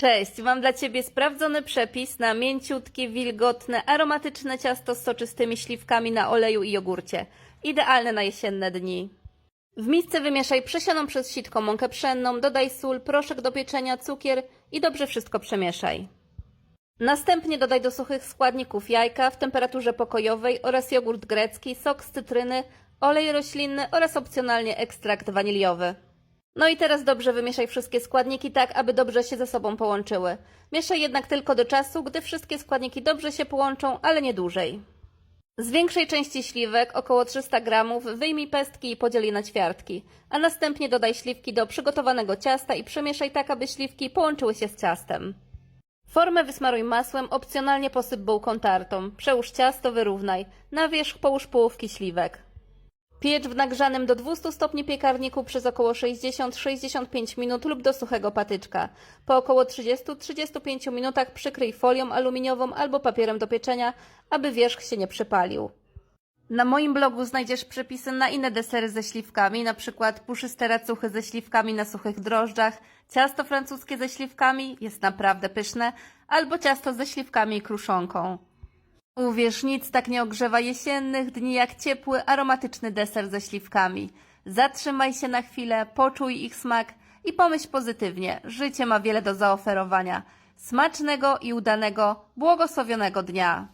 Cześć, mam dla Ciebie sprawdzony przepis na mięciutkie, wilgotne, aromatyczne ciasto z soczystymi śliwkami na oleju i jogurcie. Idealne na jesienne dni. W misce wymieszaj przesioną przez sitko mąkę pszenną, dodaj sól, proszek do pieczenia, cukier i dobrze wszystko przemieszaj. Następnie dodaj do suchych składników jajka w temperaturze pokojowej oraz jogurt grecki, sok z cytryny, olej roślinny oraz opcjonalnie ekstrakt waniliowy. No i teraz dobrze wymieszaj wszystkie składniki tak, aby dobrze się ze sobą połączyły. Mieszaj jednak tylko do czasu, gdy wszystkie składniki dobrze się połączą, ale nie dłużej. Z większej części śliwek, około 300 gramów, wyjmij pestki i podziel na ćwiartki, a następnie dodaj śliwki do przygotowanego ciasta i przemieszaj tak, aby śliwki połączyły się z ciastem. Formę wysmaruj masłem, opcjonalnie posyp bułką tartą. Przełóż ciasto, wyrównaj. Na wierzch połóż połówki śliwek. Piecz w nagrzanym do 200 stopni piekarniku przez około 60-65 minut lub do suchego patyczka. Po około 30-35 minutach przykryj folią aluminiową albo papierem do pieczenia, aby wierzch się nie przypalił. Na moim blogu znajdziesz przepisy na inne desery ze śliwkami, przykład puszyste racuchy ze śliwkami na suchych drożdżach, ciasto francuskie ze śliwkami, jest naprawdę pyszne, albo ciasto ze śliwkami i kruszonką. Uwierz, nic tak nie ogrzewa jesiennych dni jak ciepły, aromatyczny deser ze śliwkami. Zatrzymaj się na chwilę, poczuj ich smak i pomyśl pozytywnie. Życie ma wiele do zaoferowania. Smacznego i udanego, błogosławionego dnia.